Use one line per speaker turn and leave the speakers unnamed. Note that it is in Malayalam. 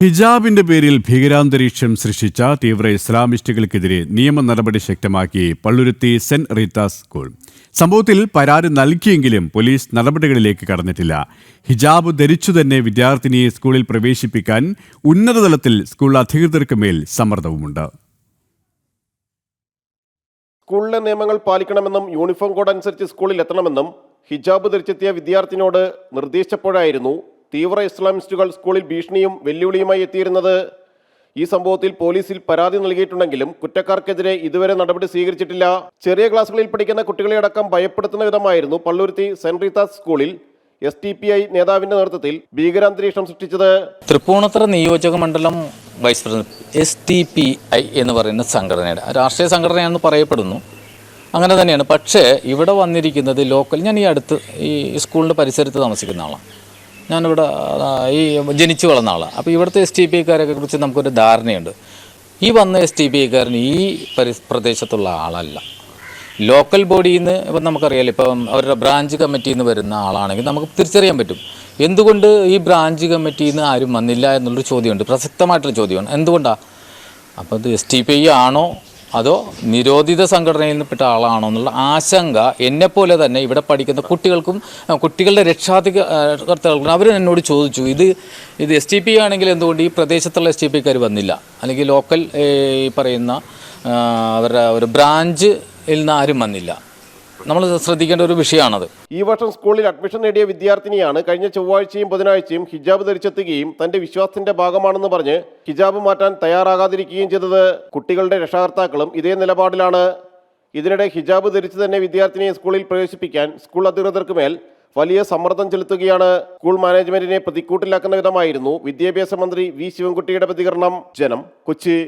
ഹിജാബിന്റെ പേരിൽ ഭീകരാന്തരീക്ഷം സൃഷ്ടിച്ച തീവ്ര ഇസ്ലാമിസ്റ്റുകൾക്കെതിരെ നിയമ നടപടി ശക്തമാക്കി പള്ളുരുത്തി സെന്റ് റീത്താസ് സ്കൂൾ. സംഭവത്തിൽ പരാതി നൽകിയെങ്കിലും പോലീസ് നടപടികളിലേക്ക് കടന്നിട്ടില്ല. ഹിജാബ് ധരിച്ചു തന്നെ വിദ്യാർത്ഥിനിയെ സ്കൂളിൽ പ്രവേശിപ്പിക്കാൻ ഉന്നതതലത്തിൽ സ്കൂൾ അധികൃതർക്ക് മേൽ സമ്മർദ്ദവുമുണ്ട്.
സ്കൂളിലെ നിയമങ്ങൾ പാലിക്കണമെന്നും യൂണിഫോം കോഡ് അനുസരിച്ച് സ്കൂളിൽ എത്തണമെന്നും ഹിജാബ് ധരിച്ചെത്തിയ വിദ്യാർത്ഥിനോട് നിർദ്ദേശിച്ചപ്പോഴായിരുന്നു തീവ്ര ഇസ്ലാമിസ്റ്റുകൾ സ്കൂളിൽ ഭീഷണിയും വെല്ലുവിളിയുമായി എത്തിയിരുന്നത് ഈ സംഭവത്തിൽ പോലീസിൽ പരാതി നൽകിയിട്ടുണ്ടെങ്കിലും കുറ്റക്കാർക്കെതിരെ ഇതുവരെ നടപടി സ്വീകരിച്ചിട്ടില്ല. ചെറിയ ക്ലാസ്സുകളിൽ പഠിക്കുന്ന കുട്ടികളെ അടക്കം ഭയപ്പെടുത്തുന്ന വിധമായിരുന്നു പള്ളുരുത്തി സെന്റ് റീത്താസ് സ്കൂളിൽ എസ് ടി പി ഐ നേതാവിന്റെ നേതൃത്വത്തിൽ ഭീകരാന്തരീക്ഷം സൃഷ്ടിച്ചത്.
തൃപ്പൂണിത്തറ നിയോജക മണ്ഡലം vice president S D P I എന്ന് പറയുന്ന സംഘടനയുടെ രാഷ്ട്രീയ സംഘടനയാണെന്ന് പറയപ്പെടുന്നു. അങ്ങനെ തന്നെയാണ്. പക്ഷേ ഇവിടെ വന്നിരിക്കുന്നത് ലോക്കൽ ഞാൻ ഈ അടുത്ത് ഈ സ്കൂളിന്റെ പരിസരത്ത് താമസിക്കുന്ന ആളാണ്. ഞാനിവിടെ ഈ ജനിച്ചു വളർന്ന ആളാണ് അപ്പോൾ ഇവിടുത്തെ എസ് ടി പി ഐക്കാരെ കുറിച്ച് നമുക്കൊരു ധാരണയുണ്ട്. ഈ വന്ന എസ് ടി പി ഐക്കാരൻ ഈ പരി പ്രദേശത്തുള്ള ആളല്ല. ലോക്കൽ ബോഡിയിൽ നിന്ന് ഇപ്പം നമുക്കറിയാലോ ഇപ്പം അവരുടെ ബ്രാഞ്ച് കമ്മിറ്റിയിൽ നിന്ന് വരുന്ന ആളാണെങ്കിൽ നമുക്ക് തിരിച്ചറിയാൻ പറ്റും. എന്തുകൊണ്ട് ഈ ബ്രാഞ്ച് കമ്മിറ്റിയിൽ നിന്ന് ആരും വന്നില്ല എന്നുള്ളൊരു ചോദ്യമുണ്ട്. പ്രസക്തമായിട്ടുള്ള ചോദ്യമാണ്. എന്തുകൊണ്ടാണ് അപ്പോൾ ഇത് എസ് ടി പി ഐ ആണോ അതോ നിരോധിത സംഘടനയിൽ നിന്നപ്പെട്ട ആളാണോ എന്നുള്ള ആശങ്ക എന്നെപ്പോലെ തന്നെ ഇവിടെ പഠിക്കുന്ന കുട്ടികൾക്കും കുട്ടികളുടെ രക്ഷാധികർത്താക്കൾക്കും അവർ എന്നോട് ചോദിച്ചു ഇത് ഇത് എസ് ടി പി ആണെങ്കിൽ എന്തുകൊണ്ട് ഈ പ്രദേശത്തുള്ള എസ് ടി പിക്കാർ വന്നില്ല? അല്ലെങ്കിൽ ലോക്കൽ ഈ പറയുന്ന അവരുടെ ഒരു ബ്രാഞ്ചിൽ നിന്ന് ആരും വന്നില്ല. നമ്മൾ ശ്രദ്ധിക്കേണ്ട ഒരു വിഷയമാണത്.
ഈ വർഷം സ്കൂളിൽ അഡ്മിഷൻ നേടിയ വിദ്യാർത്ഥിനിയാണ് കഴിഞ്ഞ ചൊവ്വാഴ്ചയും ബുധനാഴ്ചയും ഹിജാബ് ധരിച്ചെത്തുകയും തന്റെ വിശ്വാസത്തിന്റെ ഭാഗമാണെന്ന് പറഞ്ഞ് ഹിജാബ് മാറ്റാൻ തയ്യാറാകാതിരിക്കുകയും ചെയ്തത്. കുട്ടികളുടെ രക്ഷാകർത്താക്കളും ഇതേ നിലപാടിലാണ്. ഇതിനിടെ ഹിജാബ് ധരിച്ചു തന്നെ വിദ്യാർത്ഥിനിയെ സ്കൂളിൽ പ്രവേശിപ്പിക്കാൻ സ്കൂൾ അധികൃതർക്ക് മേൽ വലിയ സമ്മർദ്ദം ചെലുത്തുകയാണ്. സ്കൂൾ മാനേജ്മെന്റിനെ പ്രതിക്കൂട്ടിലാക്കുന്ന വിധമായിരുന്നു വിദ്യാഭ്യാസ മന്ത്രി വി ശിവൻകുട്ടിയുടെ പ്രതികരണം. ജനം കൊച്ചി.